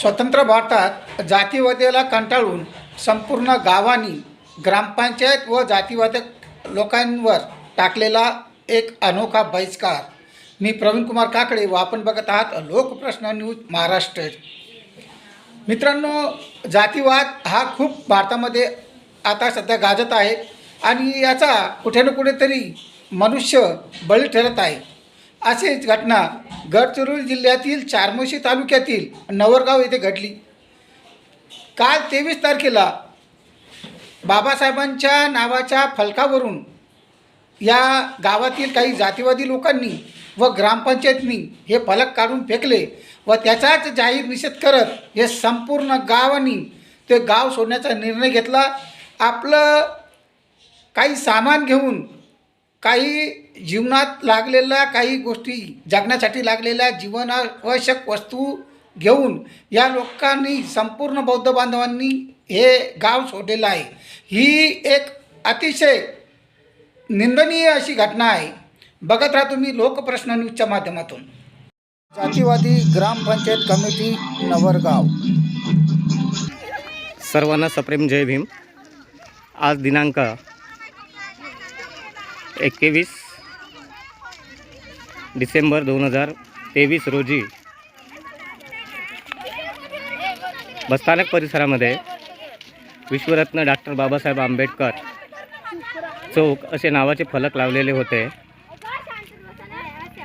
स्वतंत्र भारतात जातीवादाला कंटाळून संपूर्ण गावांनी ग्रामपंचायत व जातीवादक लोकांवर टाकलेला एक अनोखा बहिष्कार. मी प्रवीण कुमार काकडे व आपण बघत आहात लोकप्रश्न न्यूज महाराष्ट्र. मित्रांनो जातीवाद हा खूप भारतामध्ये आता सध्या गाजत आहे आणि याचा कुठे ना कुठेतरी मनुष्य बळी ठरत आहे. अशीच घटना गडचिरोली जिल्ह्यातील चारमोशी तालुक्यातील नवरगाव येथे घडली. काल तेवीस तारखेला बाबासाहेबांच्या नावाच्या फलकावरून या गावातील काही जातीवादी लोकांनी व ग्रामपंचायतनी हे फलक काढून फेकले व त्याचाच जाहीर निषेध करत हे संपूर्ण गावांनी ते गाव सोडण्याचा निर्णय घेतला. आपलं काही सामान घेऊन काही जीवनात लागलेल्या काही गोष्टी जगण्यासाठी लागलेल्या जीवनावश्यक वस्तू घेऊन या लोकांनी संपूर्ण बौद्ध बांधवांनी हे गाव सोडलेलं आहे. ही एक अतिशय निंदनीय अशी घटना आहे. बघत राहा तुम्ही लोकप्रश्न न्यूजच्या माध्यमातून. जातीवादी ग्रामपंचायत कमिटी नवरगाव. सर्वांना सप्रेम जय भीम. आज दिनांक एकवीस डिसेंबर दोन हजार तेवीस रोजी बसस्थानक परिसरामध्ये विश्वरत्न डॉक्टर बाबासाहेब आंबेडकर चौक असे नावाचे फलक लावलेले होते.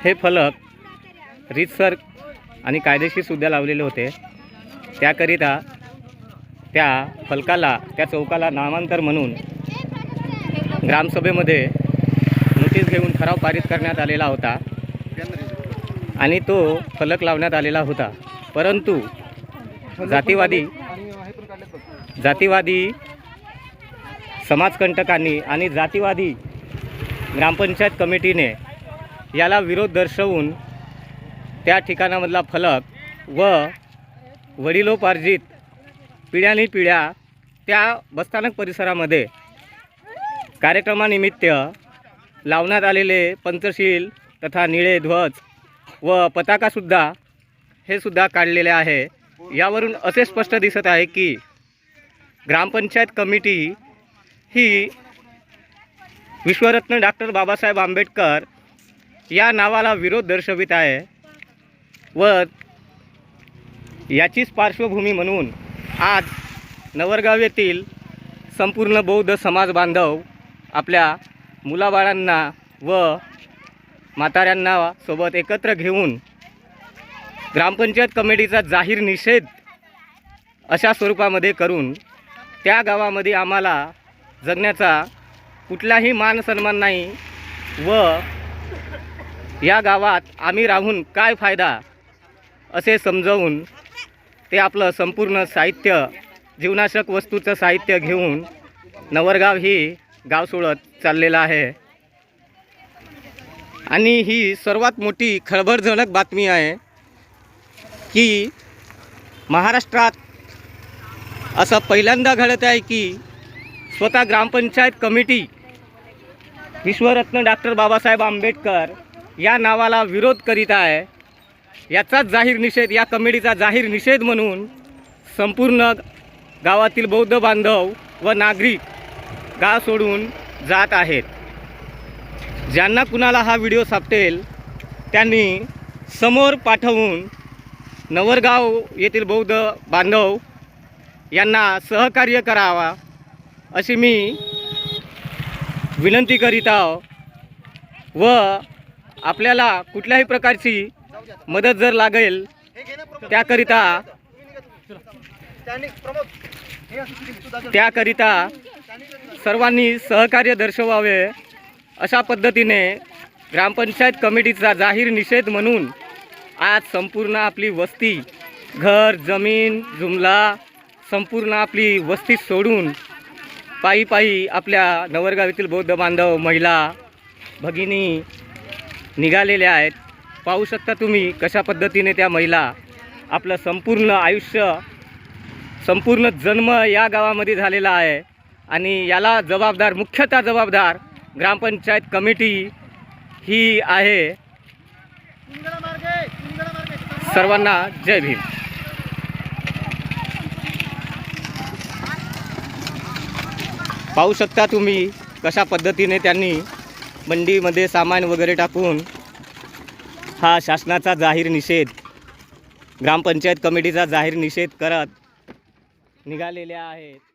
हे फलक रीतसर आणि कायदेशीरसुद्धा लावलेले होते. त्याकरिता त्या फलकाला त्या चौकाला नामांतर म्हणून ग्रामसभेमध्ये नोटीस घेऊन ठराव पारित करण्यात आलेला होता. आणि तो फलक लावण्यात आलेला होता. परंतु जातीवादी जातीवादी समाजकंटकांनी आणि जातीवादी ग्रामपंचायत कमिटीने याला विरोध दर्शवून त्या ठिकाणामधला फलक व वडिलोपार्जित पिढ्यानी पिढ्या त्या बसस्थानक परिसरामध्ये कार्यक्रमानिमित्त लावण्यात आलेले पंचशील तथा निळे ध्वज व पताकासुद्धा हे सुद्धा काढलेले आहे. यावरून असे स्पष्ट दिसत आहे की ग्रामपंचायत कमिटी ही विश्वरत्न डॉक्टर बाबासाहेब आंबेडकर या नावाला विरोध दर्शवित आहे व याचीच पार्श्वभूमी म्हणून आज नवरगाव येथील संपूर्ण बौद्ध समाज बांधव आपल्या मुलाबाळांना व म्हाताऱ्यांना सोबत एकत्र घेऊन ग्रामपंचायत कमिटीचा जाहीर निषेध अशा स्वरूपामध्ये करून त्या गावामध्ये आम्हाला जगण्याचा कुठलाही मान सन्मान नाही व या गावात आम्ही राहून काय फायदा असे समजवून ते आपलं संपूर्ण साहित्य जीवनाशक वस्तूचं साहित्य घेऊन नवरगाव ही गाव सोडत चाललेला आहे. आणि ही सर्वात मोठी खळबळजनक बातमी आहे की महाराष्ट्रात असं पहिल्यांदा घडत आहे की स्वतः ग्रामपंचायत कमिटी विश्वरत्न डॉक्टर बाबासाहेब आंबेडकर या नावाला विरोध करीत आहे. याचाच जाहीर निषेध या कमिटीचा जाहीर निषेध म्हणून संपूर्ण गावातील बौद्ध बांधव व नागरिक गाव सोडून जात आहेत. ज्यांना कुणाला हा व्हिडिओ सापटेल त्यांनी समोर पाठवून नवरगाव येथील बौद्ध बांधव यांना सहकार्य करावा अशी मी विनंती करीत आहो. व आपल्याला कुठल्याही प्रकारची मदत जर लागेल त्याकरिता त्याकरिता सर्वांनी सहकार्य दर्शवावे अशा पद्धतीने ग्रामपंचायत कमिटीचा जाहीर निषेध म्हणून आज संपूर्ण आपली वस्ती घर जमीन जुमला संपूर्ण आपली वस्ती सोडून पायी पायी आपल्या नवरगाव येथील बौद्ध बांधव महिला भगिनी निघालेल्या आहेत. पाहू शकता तुम्ही कशा पद्धतीने त्या महिला आपलं संपूर्ण आयुष्य संपूर्ण जन्म या गावामध्ये झालेला आहे. आणि याला जबाबदार मुख्यतः जबाबदार ग्रामपंचायत कमिटी ही आहे. सर्वांना जय भीम. पाहू शकता तुम्ही कशा पद्धतीने त्यांनी मंडीमध्ये सामान वगैरे टाकून हा शासनाचा जाहीर निषेध ग्रामपंचायत कमिटीचा जाहीर निषेध करत निघालेल्या आहेत.